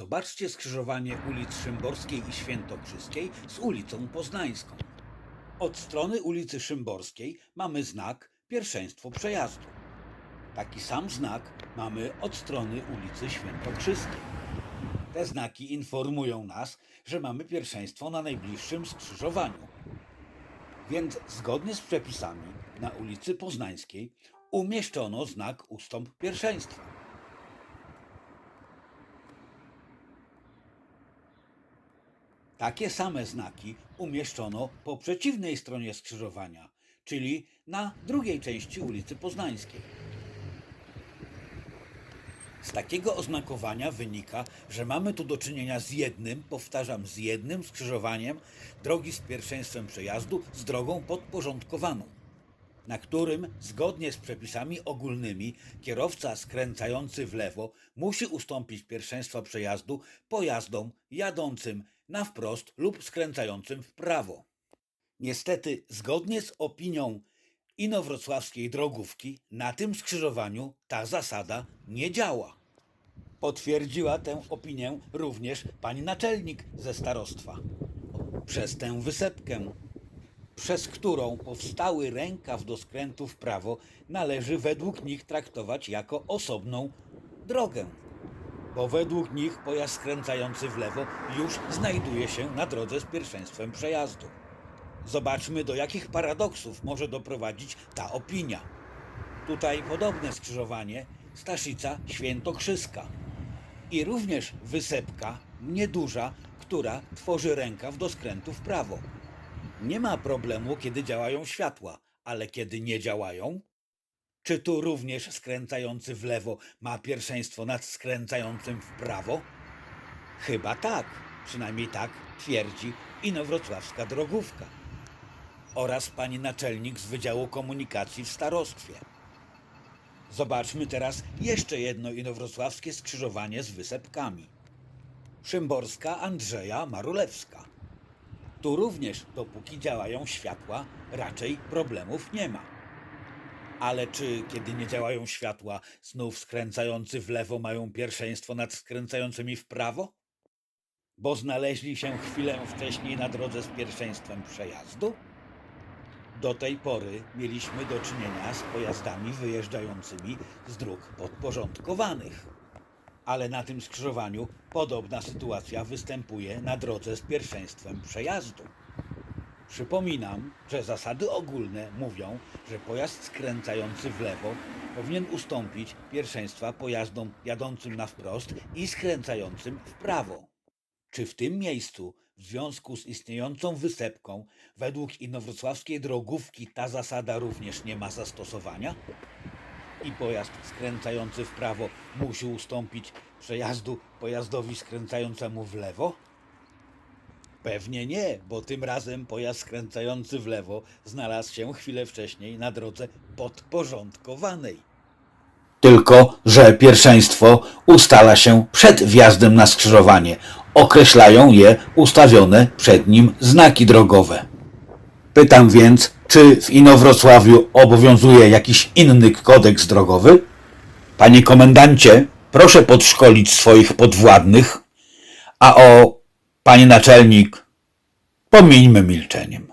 Zobaczcie skrzyżowanie ulic Szymborskiej i Świętokrzyskiej z ulicą Poznańską. Od strony ulicy Szymborskiej mamy znak pierwszeństwo przejazdu. Taki sam znak mamy od strony ulicy Świętokrzyskiej. Te znaki informują nas, że mamy pierwszeństwo na najbliższym skrzyżowaniu. Więc zgodnie z przepisami na ulicy Poznańskiej umieszczono znak ustąp pierwszeństwa. Takie same znaki umieszczono po przeciwnej stronie skrzyżowania, czyli na drugiej części ulicy Poznańskiej. Z takiego oznakowania wynika, że mamy tu do czynienia z jednym, powtarzam, z jednym skrzyżowaniem drogi z pierwszeństwem przejazdu z drogą podporządkowaną, na którym, zgodnie z przepisami ogólnymi, kierowca skręcający w lewo musi ustąpić pierwszeństwa przejazdu pojazdom jadącym na wprost lub skręcającym w prawo. Niestety, zgodnie z opinią inowrocławskiej drogówki, na tym skrzyżowaniu ta zasada nie działa. Potwierdziła tę opinię również pani naczelnik ze starostwa. Przez tę wysepkę, przez którą powstały rękaw do skrętu w prawo, należy według nich traktować jako osobną drogę. Bo według nich pojazd skręcający w lewo już znajduje się na drodze z pierwszeństwem przejazdu. Zobaczmy, do jakich paradoksów może doprowadzić ta opinia. Tutaj podobne skrzyżowanie Staszica Świętokrzyska i również wysepka nieduża, która tworzy rękaw do skrętu w prawo. Nie ma problemu, kiedy działają światła, ale kiedy nie działają? Czy tu również skręcający w lewo ma pierwszeństwo nad skręcającym w prawo? Chyba tak, przynajmniej tak twierdzi inowrocławska drogówka oraz pani naczelnik z Wydziału Komunikacji w Starostwie. Zobaczmy teraz jeszcze jedno inowrocławskie skrzyżowanie z wysepkami. Szymborska Andrzeja Marulewska. Tu również, dopóki działają światła, raczej problemów nie ma. Ale czy kiedy nie działają światła, znów skręcający w lewo mają pierwszeństwo nad skręcającymi w prawo? Bo znaleźli się chwilę wcześniej na drodze z pierwszeństwem przejazdu? Do tej pory mieliśmy do czynienia z pojazdami wyjeżdżającymi z dróg podporządkowanych. Ale na tym skrzyżowaniu podobna sytuacja występuje na drodze z pierwszeństwem przejazdu. Przypominam, że zasady ogólne mówią, że pojazd skręcający w lewo powinien ustąpić pierwszeństwa pojazdom jadącym na wprost i skręcającym w prawo. Czy w tym miejscu, w związku z istniejącą wysepką, według inowrocławskiej drogówki ta zasada również nie ma zastosowania? I pojazd skręcający w prawo musi ustąpić przejazdu pojazdowi skręcającemu w lewo? Pewnie nie, bo tym razem pojazd skręcający w lewo znalazł się chwilę wcześniej na drodze podporządkowanej. Tylko, że pierwszeństwo ustala się przed wjazdem na skrzyżowanie. Określają je ustawione przed nim znaki drogowe. Pytam więc, czy w Inowrocławiu obowiązuje jakiś inny kodeks drogowy? Panie komendancie, proszę podszkolić swoich podwładnych, a o panie naczelnik pomieńmy milczeniem.